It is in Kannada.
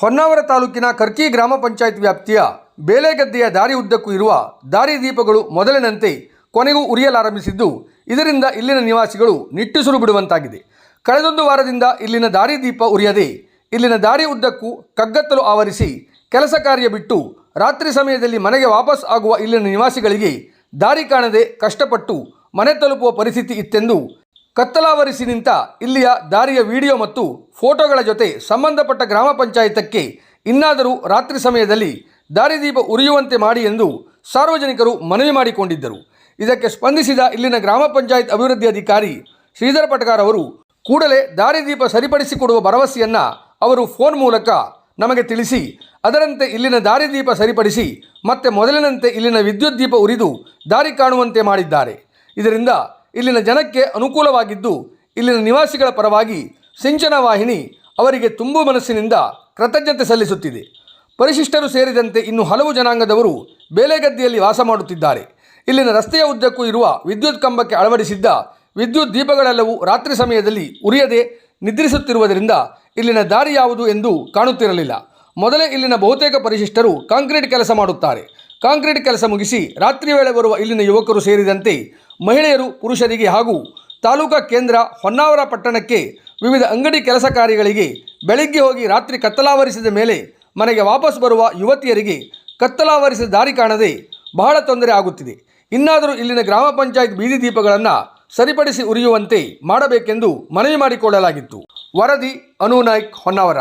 ಹೊನ್ನಾವರ ತಾಲೂಕಿನ ಕರ್ಕಿ ಗ್ರಾಮ ಪಂಚಾಯತ್ ವ್ಯಾಪ್ತಿಯ ಬೇಲೆಗದ್ದೆಯ ದಾರಿ ಉದ್ದಕ್ಕೂ ಇರುವ ದಾರಿ ದೀಪಗಳು ಮೊದಲಿನಂತೆ ಕೊನೆಗೂ ಉರಿಯಲಾರಂಭಿಸಿದ್ದು, ಇದರಿಂದ ಇಲ್ಲಿನ ನಿವಾಸಿಗಳು ನಿಟ್ಟುಸಿರು ಬಿಡುವಂತಾಗಿದೆ. ಕಳೆದೊಂದು ವಾರದಿಂದ ಇಲ್ಲಿನ ದಾರಿ ದೀಪ ಉರಿಯದೆ, ಇಲ್ಲಿನ ದಾರಿ ಉದ್ದಕ್ಕೂ ಕಗ್ಗತ್ತಲು ಆವರಿಸಿ ಕೆಲಸ ಕಾರ್ಯ ಬಿಟ್ಟು ರಾತ್ರಿ ಸಮಯದಲ್ಲಿ ಮನೆಗೆ ವಾಪಸ್ ಆಗುವ ಇಲ್ಲಿನ ನಿವಾಸಿಗಳಿಗೆ ದಾರಿ ಕಾಣದೆ ಕಷ್ಟಪಟ್ಟು ಮನೆ ತಲುಪುವ ಪರಿಸ್ಥಿತಿ ಇತ್ತೆಂದು ಕತ್ತಲಾವರಿಸಿ ನಿಂತ ಇಲ್ಲಿಯ ದಾರಿಯ ವಿಡಿಯೋ ಮತ್ತು ಫೋಟೋಗಳ ಜೊತೆ ಸಂಬಂಧಪಟ್ಟ ಗ್ರಾಮ ಪಂಚಾಯತಕ್ಕೆ ಇನ್ನಾದರೂ ರಾತ್ರಿ ಸಮಯದಲ್ಲಿ ದಾರಿದೀಪ ಉರಿಯುವಂತೆ ಮಾಡಿ ಎಂದು ಸಾರ್ವಜನಿಕರು ಮನವಿ ಮಾಡಿಕೊಂಡಿದ್ದರು. ಇದಕ್ಕೆ ಸ್ಪಂದಿಸಿದ ಇಲ್ಲಿನ ಗ್ರಾಮ ಪಂಚಾಯತ್ ಅಭಿವೃದ್ಧಿ ಅಧಿಕಾರಿ ಶ್ರೀಧರ ಪಟಕಾರ್ ಅವರು ಕೂಡಲೇ ದಾರಿದೀಪ ಸರಿಪಡಿಸಿಕೊಡುವ ಭರವಸೆಯನ್ನು ಅವರು ಫೋನ್ ಮೂಲಕ ನಮಗೆ ತಿಳಿಸಿ, ಅದರಂತೆ ಇಲ್ಲಿನ ದಾರಿದೀಪ ಸರಿಪಡಿಸಿ, ಮತ್ತೆ ಮೊದಲಿನಂತೆ ಇಲ್ಲಿನ ವಿದ್ಯುತ್ ದೀಪ ಉರಿದು ದಾರಿ ಕಾಣುವಂತೆ ಮಾಡಿದ್ದಾರೆ. ಇದರಿಂದ ಇಲ್ಲಿನ ಜನಕ್ಕೆ ಅನುಕೂಲವಾಗಿದ್ದು, ಇಲ್ಲಿನ ನಿವಾಸಿಗಳ ಪರವಾಗಿ ಸಿಂಚನ ವಾಹಿನಿ ಅವರಿಗೆ ತುಂಬು ಮನಸ್ಸಿನಿಂದ ಕೃತಜ್ಞತೆ ಸಲ್ಲಿಸುತ್ತಿದೆ. ಪರಿಶಿಷ್ಟರು ಸೇರಿದಂತೆ ಇನ್ನು ಹಲವು ಜನಾಂಗದವರು ಬೇಲೆಗದ್ದೆಯಲ್ಲಿ ವಾಸ ಮಾಡುತ್ತಿದ್ದಾರೆ. ಇಲ್ಲಿನ ರಸ್ತೆಯ ಉದ್ದಕ್ಕೂ ಇರುವ ವಿದ್ಯುತ್ ಕಂಬಕ್ಕೆ ಅಳವಡಿಸಿದ್ದ ವಿದ್ಯುತ್ ದೀಪಗಳೆಲ್ಲವೂ ರಾತ್ರಿ ಸಮಯದಲ್ಲಿ ಉರಿಯದೆ ನಿದ್ರಿಸುತ್ತಿರುವುದರಿಂದ ಇಲ್ಲಿನ ದಾರಿ ಯಾವುದು ಎಂದು ಕಾಣುತ್ತಿರಲಿಲ್ಲ. ಮೊದಲೇ ಇಲ್ಲಿನ ಬಹುತೇಕ ಪರಿಶಿಷ್ಟರು ಕಾಂಕ್ರೀಟ್ ಕೆಲಸ ಮಾಡುತ್ತಾರೆ. ಕಾಂಕ್ರೀಟ್ ಕೆಲಸ ಮುಗಿಸಿ ರಾತ್ರಿ ವೇಳೆ ಬರುವ ಇಲ್ಲಿನ ಯುವಕರು ಸೇರಿದಂತೆ ಮಹಿಳೆಯರು, ಪುರುಷರಿಗೆ ಹಾಗೂ ತಾಲೂಕಾ ಕೇಂದ್ರ ಹೊನ್ನಾವರ ಪಟ್ಟಣಕ್ಕೆ ವಿವಿಧ ಅಂಗಡಿ ಕೆಲಸ ಕಾರ್ಯಗಳಿಗೆ ಬೆಳಿಗ್ಗೆ ಹೋಗಿ ರಾತ್ರಿ ಕತ್ತಲಾವರಿಸಿದ ಮೇಲೆ ಮನೆಗೆ ವಾಪಸ್ ಬರುವ ಯುವತಿಯರಿಗೆ ಕತ್ತಲಾವರಿಸಿದ ದಾರಿ ಕಾಣದೆ ಬಹಳ ತೊಂದರೆ ಆಗುತ್ತಿದೆ. ಇನ್ನಾದರೂ ಇಲ್ಲಿನ ಗ್ರಾಮ ಪಂಚಾಯತ್ ಬೀದಿ ದೀಪಗಳನ್ನು ಸರಿಪಡಿಸಿ ಉರಿಯುವಂತೆ ಮಾಡಬೇಕೆಂದು ಮನವಿ ಮಾಡಿಕೊಳ್ಳಲಾಗಿತ್ತು. ವರದಿ ಅನು ನಾಯ್ಕ್ ಹೊನ್ನಾವರ.